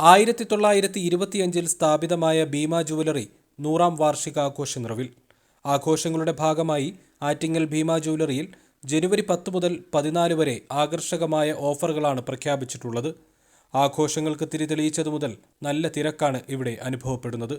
ആയിരത്തി തൊള്ളായിരത്തി ഇരുപത്തിയഞ്ചിൽ സ്ഥാപിതമായ ഭീമ ജുവലറി നൂറാം വാർഷികാഘോഷ നിറവിൽ. ആഘോഷങ്ങളുടെ ഭാഗമായി ആറ്റിങ്ങൽ ഭീമ ജുവലറിയിൽ ജനുവരി പത്ത് മുതൽ പതിനാല് വരെ ആകർഷകമായ ഓഫറുകളാണ് പ്രഖ്യാപിച്ചിട്ടുള്ളത്. ആഘോഷങ്ങൾക്ക് തിരിതെളിയിച്ചതു മുതൽ നല്ല തിരക്കാണ് ഇവിടെ അനുഭവപ്പെടുന്നത്.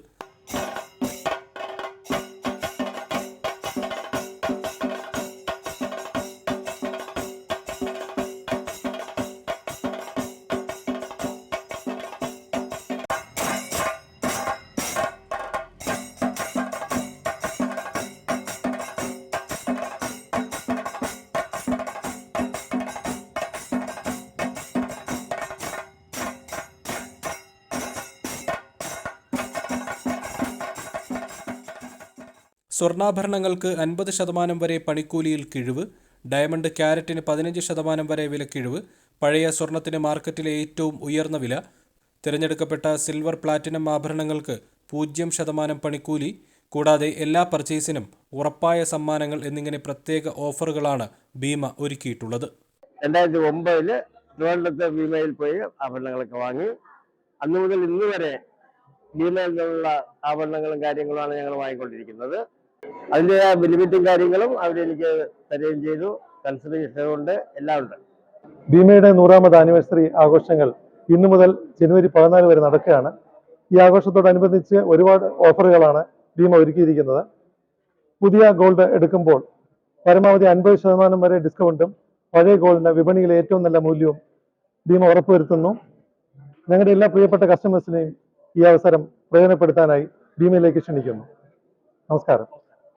സ്വർണാഭരണങ്ങൾക്ക് അൻപത് ശതമാനം വരെ പണിക്കൂലിയിൽ കിഴിവ് ഡയമണ്ട് ക്യാരറ്റിന് പതിനഞ്ച് ശതമാനം വരെ വിലക്കിഴിവ് പഴയ സ്വർണത്തിന് മാർക്കറ്റിലെ ഏറ്റവും ഉയർന്ന വില തിരഞ്ഞെടുക്കപ്പെട്ട സിൽവർ പ്ലാറ്റിനം ആഭരണങ്ങൾക്ക് പൂജ്യം ശതമാനം പണിക്കൂലി കൂടാതെ എല്ലാ പർച്ചേസിനും ഉറപ്പായ സമ്മാനങ്ങൾ എന്നിങ്ങനെ പ്രത്യേക ഓഫറുകളാണ് ഭീമ ഒരുക്കിയിട്ടുള്ളത്. രണ്ടായിരത്തി ഒമ്പതിൽ ട്രിവാൻഡ്രത്തെ ഭീമയിൽ പോയി ആഭരണങ്ങളൊക്കെ വാങ്ങി. അന്ന് മുതൽ ഇന്ന് വരെ ഭീമയിൽ നിന്നുള്ള ആഭരണങ്ങളും കാര്യങ്ങളുമാണ് ഞങ്ങൾ വാങ്ങിക്കൊണ്ടിരിക്കുന്നത്. അതിന്റെ ആ ലിമിറ്റും കാര്യങ്ങളും അവരെനിക്ക് തരുകയും ചെയ്തു. കൺസിഡറേഷൻ ഉണ്ട് എല്ലാം ഉണ്ട്. ഭീമയുടെ നൂറാമത് ആനിവേഴ്സറി ആഘോഷങ്ങൾ ഇന്നു മുതൽ ജനുവരി പതിനാല് വരെ നടക്കുകയാണ്. ഈ ആഘോഷത്തോടനുബന്ധിച്ച് ഒരുപാട് ഓഫറുകളാണ് ഭീമ ഒരുക്കിയിരിക്കുന്നത്. പുതിയ ഗോൾഡ് എടുക്കുമ്പോൾ പരമാവധി അൻപത് ശതമാനം വരെ ഡിസ്കൗണ്ടും പഴയ ഗോൾഡിന് വിപണിയിലെ ഏറ്റവും നല്ല മൂല്യവും ഭീമ ഉറപ്പുവരുത്തുന്നു. ഞങ്ങളുടെ എല്ലാ പ്രിയപ്പെട്ട കസ്റ്റമേഴ്സിനെയും ഈ അവസരം പ്രയോജനപ്പെടുത്താനായി ഭീമയിലേക്ക് ക്ഷണിക്കുന്നു. നമസ്കാരം.